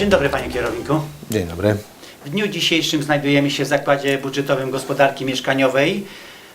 Dzień dobry panie kierowniku. Dzień dobry. W dniu dzisiejszym znajdujemy się w Zakładzie Budżetowym Gospodarki Mieszkaniowej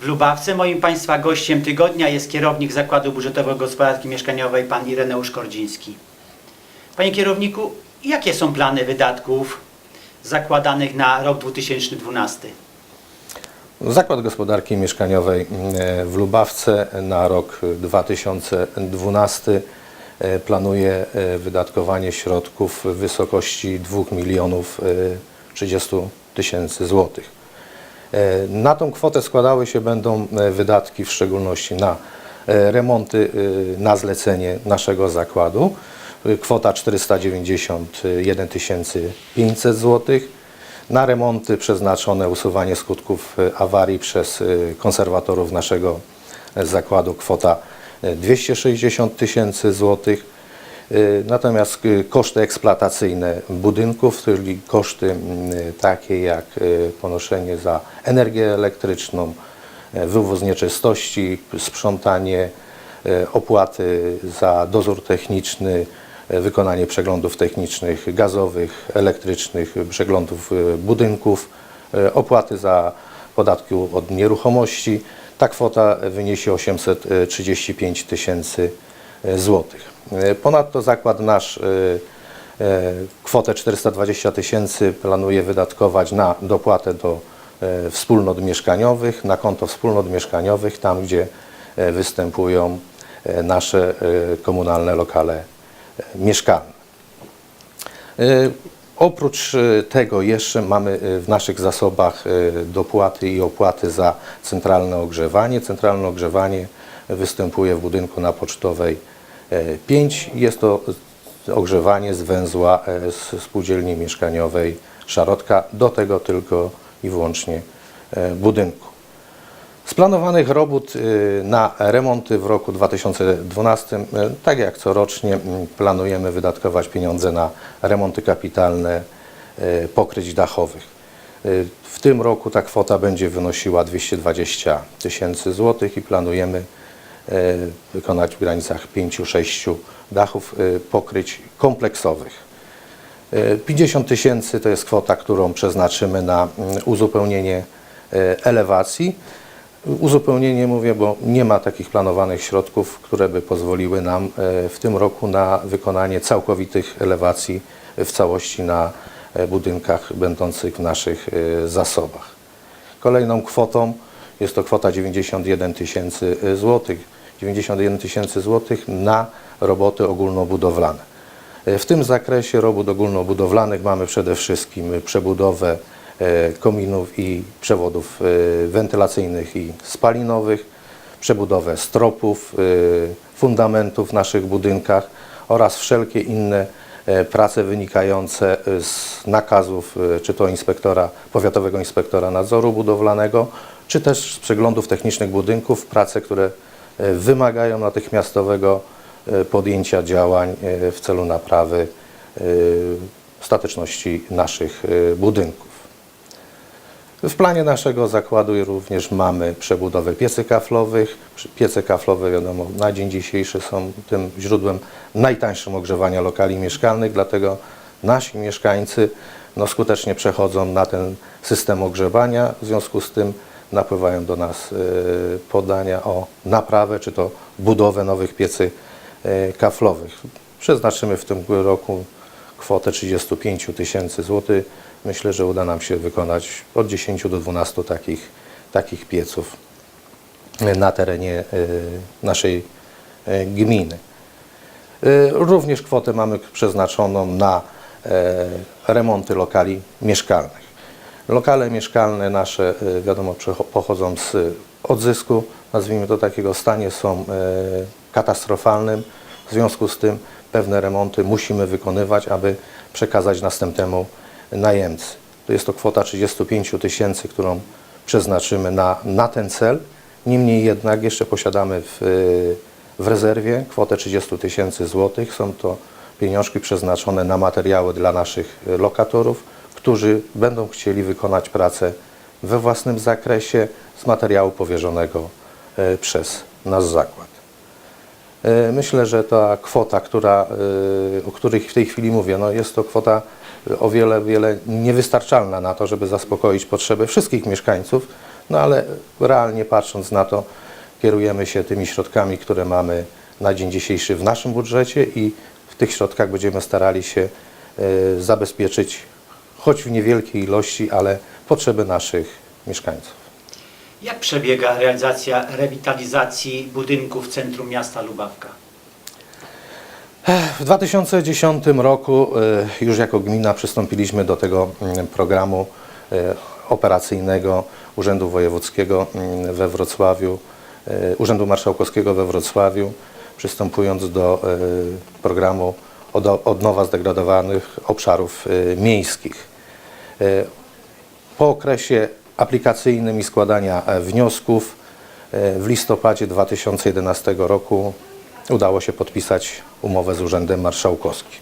w Lubawce. Moim państwa gościem tygodnia jest kierownik Zakładu Budżetowego Gospodarki Mieszkaniowej pan Ireneusz Kordziński. Panie kierowniku, jakie są plany wydatków zakładanych na rok 2012? Zakład Gospodarki Mieszkaniowej e, w Lubawce na rok 2012 e, planuje e, wydatkowanie środków w wysokości 2 milionów e, 30 tysięcy złotych. E, Na tą kwotę składały się będą e, wydatki w szczególności na e, remonty e, na zlecenie naszego zakładu. E, Kwota 491 500 zł. Na remonty przeznaczone usuwanie skutków e, awarii przez e, konserwatorów naszego e, zakładu kwota e, 260 tysięcy złotych. Y, Natomiast y, koszty eksploatacyjne budynków, czyli koszty takie jak ponoszenie za energię elektryczną, wywóz nieczystości, sprzątanie, opłaty za dozór techniczny, wykonanie przeglądów technicznych gazowych, elektrycznych, przeglądów budynków, opłaty za podatku od nieruchomości. Ta kwota wyniesie 835 tysięcy złotych. E, Ponadto zakład nasz e, e, kwotę 420 tysięcy planuje wydatkować na dopłatę do e, wspólnot mieszkaniowych, na konto wspólnot mieszkaniowych, tam gdzie e, występują e, nasze e, komunalne lokale e, mieszkalne. Oprócz e, tego jeszcze mamy e, w naszych zasobach e, dopłaty i opłaty za centralne ogrzewanie. Centralne ogrzewanie występuje w budynku na Pocztowej e, 5. Jest to ogrzewanie z węzła z spółdzielni mieszkaniowej Szarotka, do tego tylko i wyłącznie budynku. Z planowanych robót y, na remonty w roku 2012, y, tak jak corocznie, y, planujemy wydatkować pieniądze na remonty kapitalne y, pokryć dachowych. W tym roku ta kwota będzie wynosiła 220 tysięcy złotych i planujemy wykonać w granicach 5-6 dachów pokryć kompleksowych. Y, 50 tysięcy to jest kwota, którą przeznaczymy na mm, uzupełnienie elewacji. Uzupełnienie mówię, bo nie ma takich planowanych środków, które by pozwoliły nam e, w tym roku na wykonanie całkowitych elewacji w całości na e, budynkach będących w naszych e, zasobach. Kolejną kwotą jest to kwota 91 tysięcy złotych. 91 tysięcy złotych na roboty ogólnobudowlane. W tym zakresie robót ogólnobudowlanych mamy przede wszystkim przebudowę kominów i przewodów e, wentylacyjnych i spalinowych, przebudowę stropów, e, fundamentów w naszych budynkach oraz wszelkie inne e, prace wynikające z nakazów e, czy to inspektora, powiatowego inspektora nadzoru budowlanego, czy też z przeglądów technicznych budynków, prace, które e, wymagają natychmiastowego e, podjęcia działań e, w celu naprawy e, stateczności naszych e, budynków. W planie naszego zakładu również mamy przebudowę piecy kaflowych. Piece kaflowe, wiadomo, na dzień dzisiejszy są tym źródłem najtańszym ogrzewania lokali mieszkalnych, dlatego nasi mieszkańcy no, skutecznie przechodzą na ten system ogrzewania. W związku z tym napływają do nas e, podania o naprawę czy to budowę nowych piecy e, kaflowych. Przeznaczymy w tym roku kwotę 35 tysięcy złotych. Myślę, że uda nam się wykonać od 10 do 12 takich, takich pieców e, na terenie e, naszej e, gminy. Również kwotę mamy przeznaczoną na remonty lokali mieszkalnych. Lokale mieszkalne nasze, wiadomo, pochodzą z odzysku, nazwijmy to takiego, stanie są katastrofalnym. W związku z tym pewne remonty musimy wykonywać, aby przekazać następnemu najemcy. To jest to kwota 35 tysięcy, którą przeznaczymy na, na ten cel. Niemniej jednak jeszcze posiadamy w, w rezerwie kwotę 30 tysięcy złotych. Są to pieniążki przeznaczone na materiały dla naszych lokatorów, którzy będą chcieli wykonać pracę we własnym zakresie z materiału powierzonego e, przez nasz zakład. E, Myślę, że ta kwota, która, e, o której w tej chwili mówię, no jest to kwota o wiele, wiele niewystarczalna na to, żeby zaspokoić potrzeby wszystkich mieszkańców, no ale realnie patrząc na to, kierujemy się tymi środkami, które mamy na dzień dzisiejszy w naszym budżecie i w tych środkach będziemy starali się e, zabezpieczyć, choć w niewielkiej ilości, ale potrzeby naszych mieszkańców. Jak przebiega realizacja rewitalizacji budynków w centrum miasta Lubawka? W 2010 roku e, już jako gmina przystąpiliśmy do tego mm, programu e, operacyjnego Urzędu Wojewódzkiego mm, we Wrocławiu, e, Urzędu Marszałkowskiego we Wrocławiu, przystępując do programu od- odnowa zdegradowanych obszarów miejskich. Po okresie aplikacyjnym i składania e, wniosków e, w listopadzie 2011 roku udało się podpisać umowę z Urzędem Marszałkowskim.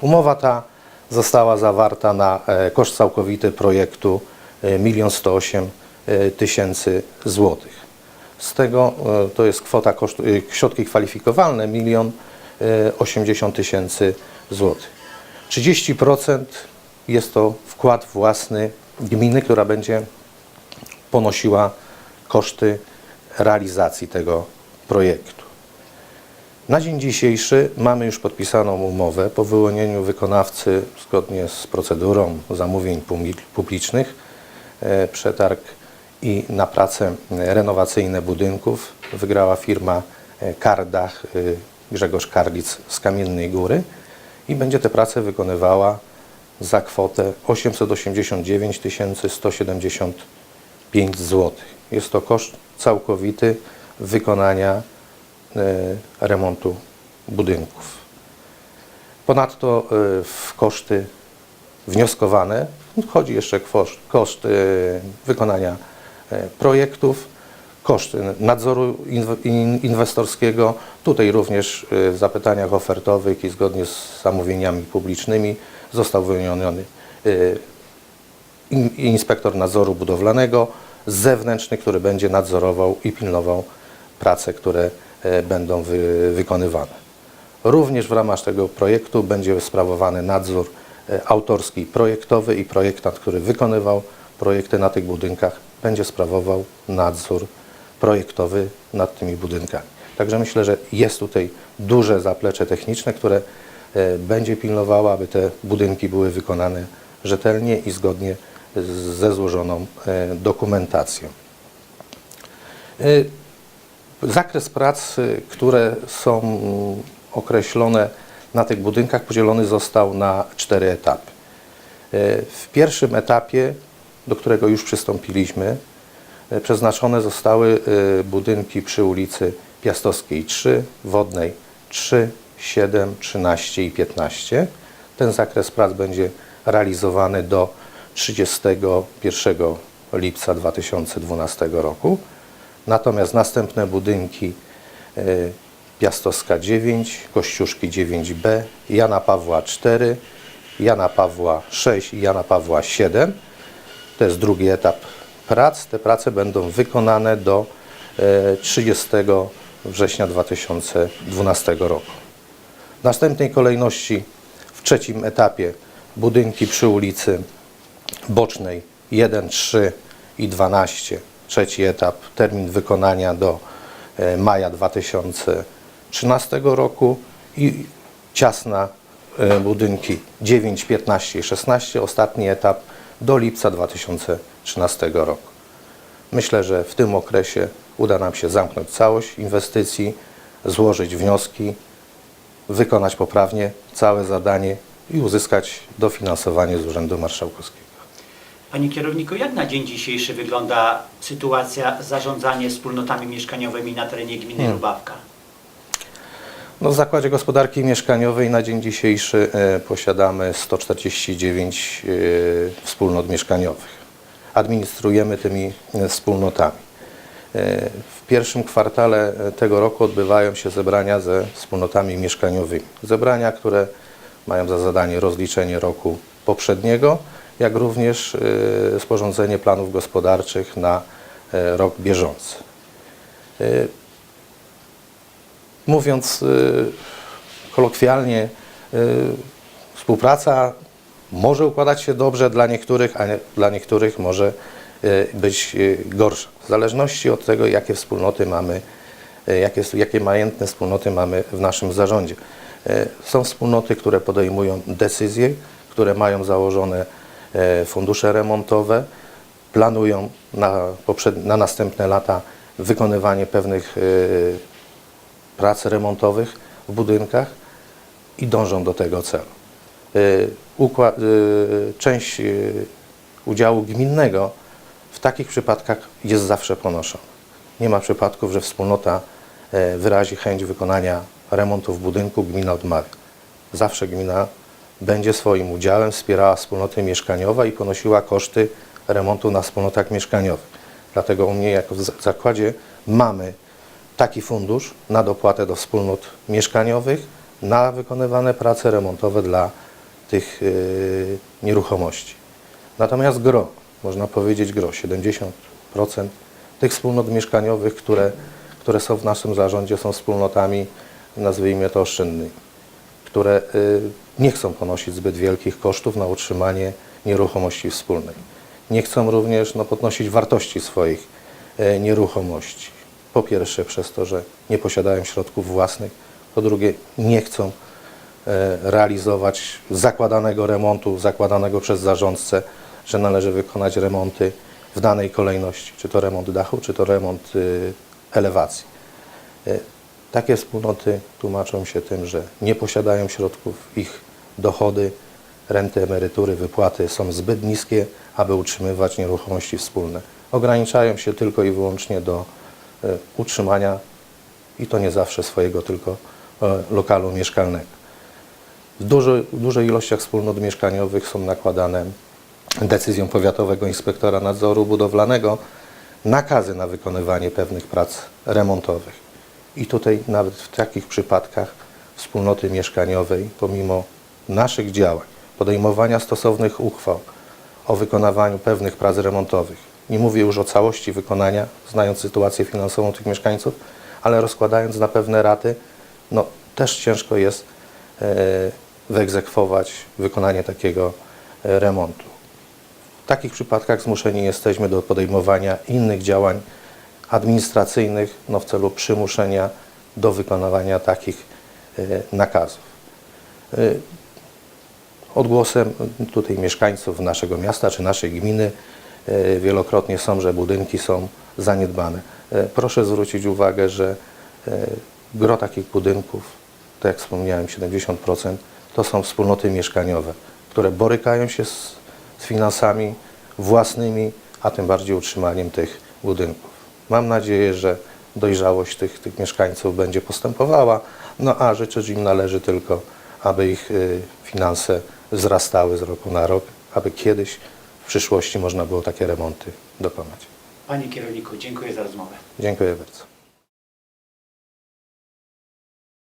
Umowa ta została zawarta na e, koszt całkowity projektu e, 1 108 000 tysięcy złotych. Z tego to jest kwota kosztu, e, środki kwalifikowalne 1 80 tysięcy złotych. 30% jest to wkład własny gminy, która będzie ponosiła koszty realizacji tego projektu. Na dzień dzisiejszy mamy już podpisaną umowę po wyłonieniu wykonawcy zgodnie z procedurą zamówień publicznych, e, przetarg i na prace renowacyjne budynków wygrała firma e, Kardach e, Grzegorz Karlic z Kamiennej Góry i będzie te prace wykonywała za kwotę 889 175 zł. Jest to koszt całkowity wykonania e, remontu budynków. Ponadto e, w koszty wnioskowane wchodzi jeszcze koszt, koszt e, wykonania projektów, koszt nadzoru inw- in- inwestorskiego. Tutaj również w zapytaniach ofertowych i zgodnie z zamówieniami publicznymi został wyłoniony in- inspektor nadzoru budowlanego zewnętrzny, który będzie nadzorował i pilnował prace, które e, będą wy, wykonywane. Również w ramach tego projektu będzie sprawowany nadzór e, autorski projektowy i projektant, który wykonywał projekty na tych budynkach, będzie sprawował nadzór projektowy nad tymi budynkami. Także myślę, że jest tutaj duże zaplecze techniczne, które e, będzie pilnowało, aby te budynki były wykonane rzetelnie i zgodnie ze złożoną e, dokumentacją. E, Zakres prac, które są określone na tych budynkach, podzielony został na cztery etapy. Y, W pierwszym etapie, do którego już przystąpiliśmy, przeznaczone zostały budynki przy ulicy Piastowskiej 3, Wodnej 3, 7, 13 i 15. Ten zakres prac będzie realizowany do 31 lipca 2012 roku. Natomiast następne budynki e, Piastowska 9, Kościuszki 9b, Jana Pawła 4, Jana Pawła 6 i Jana Pawła 7. To jest drugi etap prac. Te prace będą wykonane do e, 30 września 2012 roku. W następnej kolejności w trzecim etapie budynki przy ulicy Bocznej 1, 3 i 12. Trzeci etap, termin wykonania do e, maja 2013 roku i ciasna e, budynki 9, 15 i 16. Ostatni etap do lipca 2013 roku. Myślę, że w tym okresie uda nam się zamknąć całość inwestycji, złożyć wnioski, wykonać poprawnie całe zadanie i uzyskać dofinansowanie z Urzędu Marszałkowskiego. Panie kierowniku, jak na dzień dzisiejszy wygląda sytuacja zarządzania wspólnotami mieszkaniowymi na terenie gminy Lubawka? No, w Zakładzie Gospodarki Mieszkaniowej na dzień dzisiejszy e, posiadamy 149 e, wspólnot mieszkaniowych. Administrujemy tymi e, wspólnotami. W pierwszym kwartale tego roku odbywają się zebrania ze wspólnotami mieszkaniowymi. Zebrania, które mają za zadanie rozliczenie roku poprzedniego, jak również e, sporządzenie planów gospodarczych na e, rok bieżący. E, mówiąc y, kolokwialnie, y, współpraca może układać się dobrze dla niektórych, a dla niektórych może y, być y, gorsza. W zależności od tego, jakie wspólnoty mamy, y, jakie, jakie majętne wspólnoty mamy w naszym zarządzie. Y, Są wspólnoty, które podejmują decyzje, które mają założone y, fundusze remontowe, planują na, na następne lata wykonywanie pewnych y, prac remontowych w budynkach i dążą do tego celu. Y, część udziału gminnego w takich przypadkach jest zawsze ponoszona. Nie ma przypadków, że wspólnota e, wyrazi chęć wykonania remontu w budynku, gmina odmawia. Zawsze gmina będzie swoim udziałem wspierała wspólnoty mieszkaniowe i ponosiła koszty remontu na wspólnotach mieszkaniowych. Dlatego u mnie jako w za- zakładzie mamy taki fundusz na dopłatę do wspólnot mieszkaniowych na wykonywane prace remontowe dla tych yy, nieruchomości. Natomiast gro, można powiedzieć gro, 70% tych wspólnot mieszkaniowych, które, które są w naszym zarządzie, są wspólnotami, nazwijmy to oszczędnymi, które y, nie chcą ponosić zbyt wielkich kosztów na utrzymanie nieruchomości wspólnej. Nie chcą również no, podnosić wartości swoich e, nieruchomości. Po pierwsze przez to, że nie posiadają środków własnych, po drugie nie chcą e, realizować zakładanego remontu, zakładanego przez zarządcę, że należy wykonać remonty w danej kolejności, czy to remont dachu, czy to remont y, elewacji. Takie wspólnoty tłumaczą się tym, że nie posiadają środków, ich dochody, renty, emerytury, wypłaty są zbyt niskie, aby utrzymywać nieruchomości wspólne. Ograniczają się tylko i wyłącznie do e, utrzymania i to nie zawsze swojego tylko e, lokalu mieszkalnego. W, duży, w ilościach wspólnot mieszkaniowych są nakładane decyzją powiatowego inspektora nadzoru budowlanego nakazy na wykonywanie pewnych prac remontowych. I tutaj nawet w takich przypadkach wspólnoty mieszkaniowej, pomimo naszych działań, podejmowania stosownych uchwał o wykonywaniu pewnych prac remontowych, nie mówię już o całości wykonania, znając sytuację finansową tych mieszkańców, ale rozkładając na pewne raty, no też ciężko jest e, wyegzekwować wykonanie takiego e, remontu. W takich przypadkach zmuszeni jesteśmy do podejmowania innych działań administracyjnych no, w celu przymuszenia do wykonywania takich e, nakazów. E, Odgłosem tutaj mieszkańców naszego miasta czy naszej gminy e, wielokrotnie są, że budynki są zaniedbane. Proszę zwrócić uwagę, że gro takich budynków, tak jak wspomniałem, 70% to są wspólnoty mieszkaniowe, które borykają się z, z finansami własnymi, a tym bardziej utrzymaniem tych budynków. Mam nadzieję, że dojrzałość tych, tych mieszkańców będzie postępowała, no a życzyć im należy tylko, aby ich y, finanse wzrastały z roku na rok, aby kiedyś w przyszłości można było takie remonty dokonać. Panie kierowniku, dziękuję za rozmowę. Dziękuję bardzo.